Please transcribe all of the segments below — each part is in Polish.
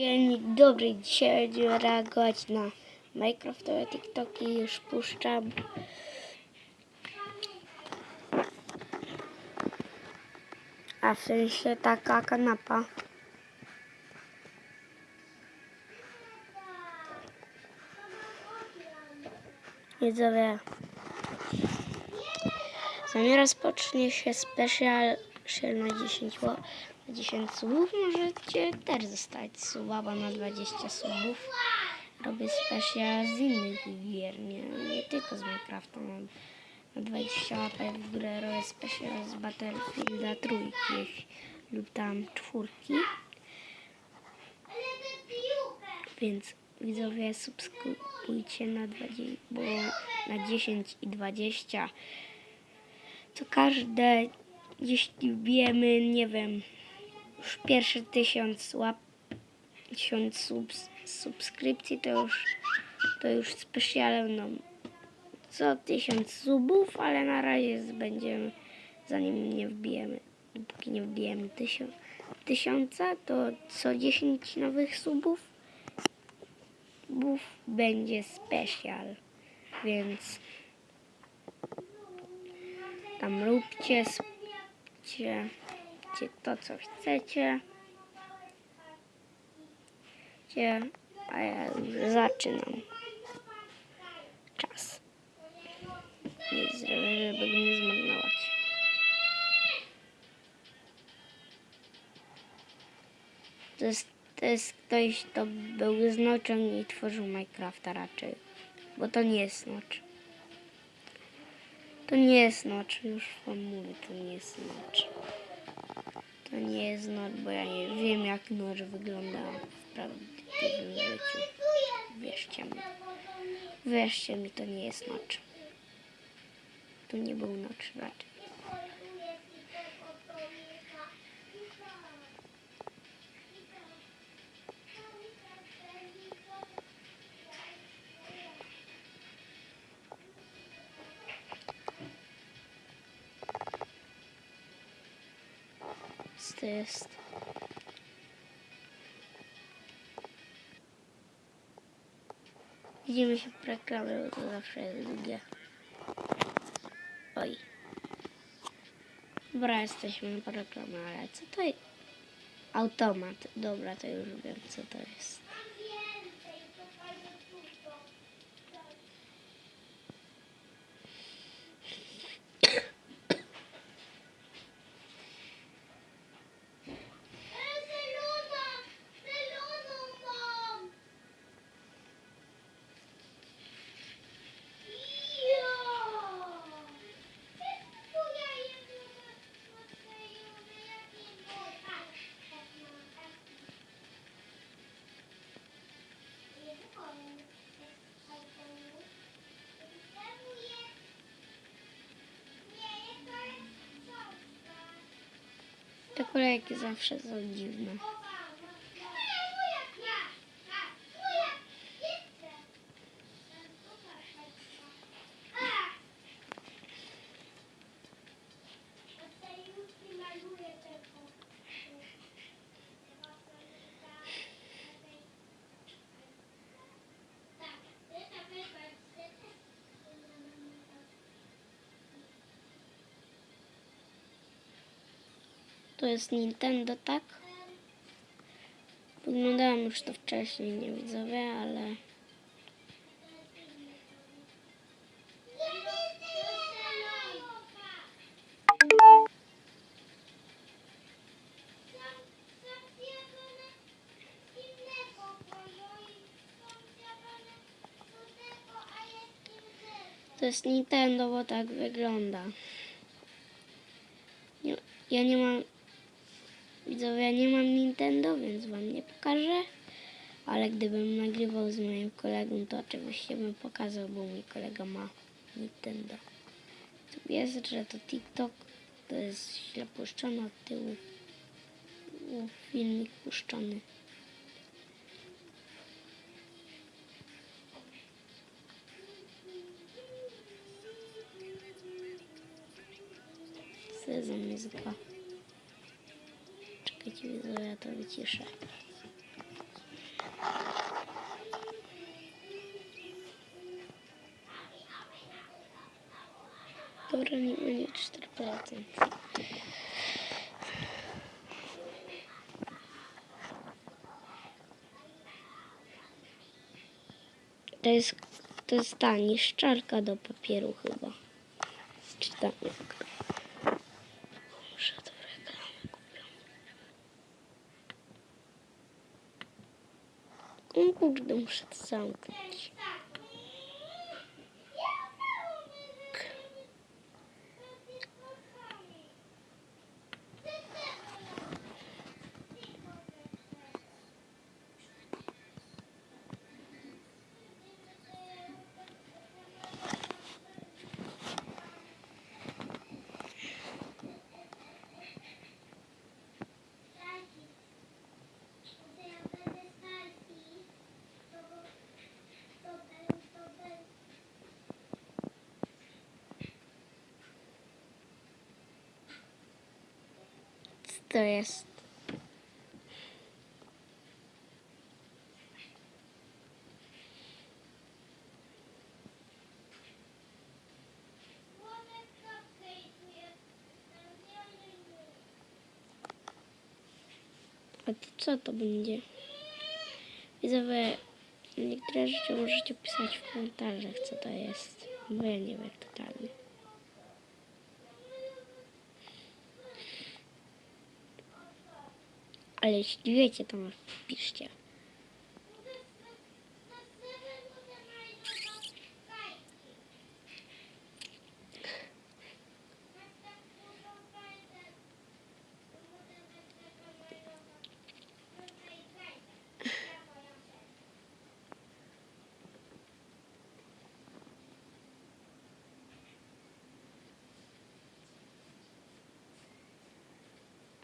Dzień dobry, dzisiaj będziemy reagować na Minecraftowe TikToki, już puszczam. A w sensie taka kanapa. Widzowie, zanim rozpocznie się na 10 ło- na 10 subów, możecie też zostać suba, bo na 20 subów robię special z innych gier, nie, nie tylko z Minecrafta. Mam na 20 łapek w górę robię special z Battlefielda trójki lub tam czwórki. Więc widzowie subskrybujcie na 20, bo na 10 i 20 to każde, jeśli wiemy, nie wiem, już pierwszy tysiąc łap, tysiąc subs, subskrypcji, to już, to już specjalnie no, co tysiąc subów, ale na razie będziemy, zanim nie wbijemy, dopóki nie wbijemy tysio, tysiąca, to co 10 nowych subów, subów będzie special, więc tam róbcie, spcie, spcie to, co chcecie. Cie, A ja już zaczynam. Czas. Nie zrobię, żeby nie zmarnować. To jest, to jest ktoś, kto był z nocią i tworzył Minecrafta raczej. Bo to nie jest nocz. To nie jest nocz, już wam mówię, to nie jest nocz. To nie jest nocz, bo ja nie wiem jak nocz wygląda w prawdziwym życiu. Wierzcie mi. Wierzcie mi, to nie jest nocz. To nie był nocz raczej. To jest? Widzimy się w reklamie, to zawsze jest długie. Oj. Dobra, jesteśmy po ale co to jest? Automat. Dobra, to już wiem, co to jest. Te kolejki zawsze są dziwne. To jest Nintendo, tak? Wyglądałem już to wcześniej, nie widzowie, ale... To jest Nintendo, bo tak wygląda. Nie, ja nie mam... Widzowie, ja nie mam Nintendo, więc wam nie pokażę. Ale gdybym nagrywał z moim kolegą, to oczywiście bym pokazał, bo mój kolega ma Nintendo. Tu jest, że to TikTok, to jest źle puszczone od tyłu. Filmik puszczony. Sezon widzicie widzowie, ja to wyciszę. Dobra, nie będzie 4%. To jest, to jest ta niszczarka do papieru chyba. Czy tam. um convidão santo. To zamknąć. Co to jest? A to co to będzie? Widzowie, niektóre rzeczy możecie pisać w komentarzach, co to jest. Bo ja nie wiem totalnie.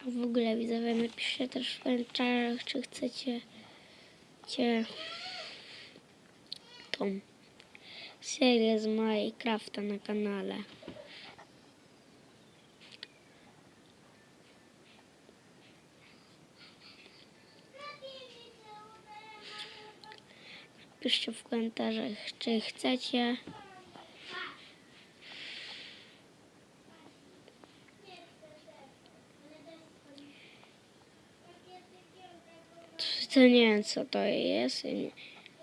W ogóle widzowie, napiszcie też w komentarzach, czy chcecie cię tą serię z Minecrafta na kanale. Piszcie w komentarzach, czy chcecie. To nie wiem co to jest. Nie,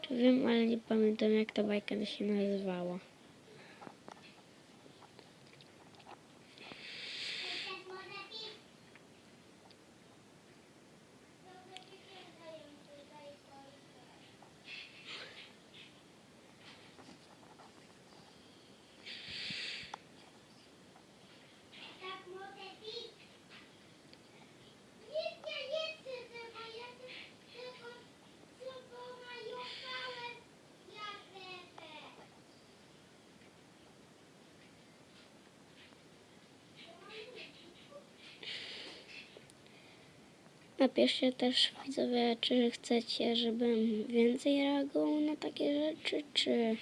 czy wiem, ale nie pamiętam jak ta bajka się nazywała. Napiszcie też widzowie, czy chcecie, żebym więcej reagował na takie rzeczy, czy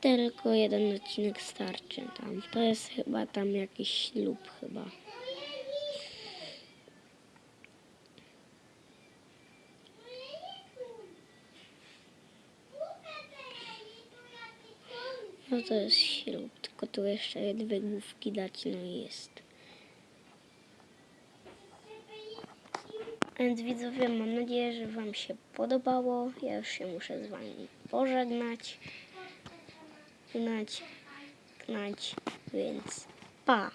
tylko jeden odcinek starczy tam. To jest chyba tam jakiś ślub chyba. No to jest ślub, tylko tu jeszcze dwie główki dać, no i jest. Więc widzowie, mam nadzieję, że Wam się podobało. Ja już się muszę z Wami pożegnać. Gnać, gnać, więc pa!